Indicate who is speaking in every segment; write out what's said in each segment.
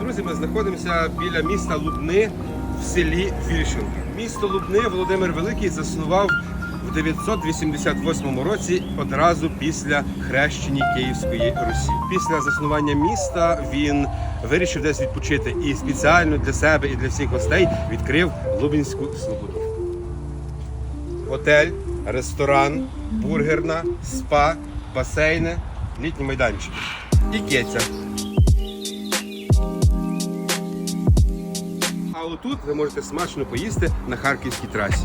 Speaker 1: Друзі, ми знаходимося біля міста Лубни в селі Вільшинка. Місто Лубни Володимир Великий заснував в 988 році одразу після хрещення Київської Русі. Після заснування міста він вирішив десь відпочити і спеціально для себе і для всіх гостей відкрив Лубінську Слободу. Готель, ресторан, бургерна, спа, басейни, літні майданчики. І кеця. А отут ви можете смачно поїсти на харківській трасі.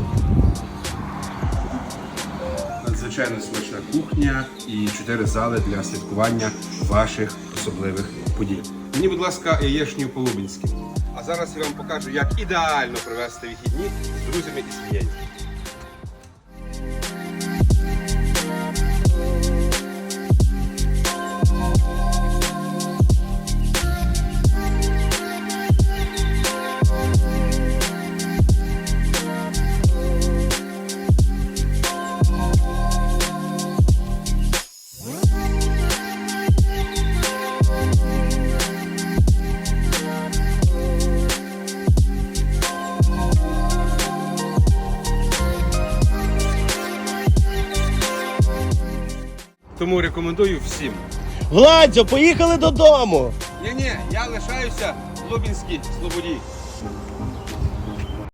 Speaker 1: Надзвичайно смачна кухня і чотири зали для святкування ваших особливих подій. Мені, будь ласка, яєшню по-лубінськи. А зараз я вам покажу, як ідеально провести вихідні з друзями і сім'єю. Тому рекомендую всім.
Speaker 2: Владзо, поїхали додому!
Speaker 1: Ні-ні, я лишаюся в Лубінській Слободі.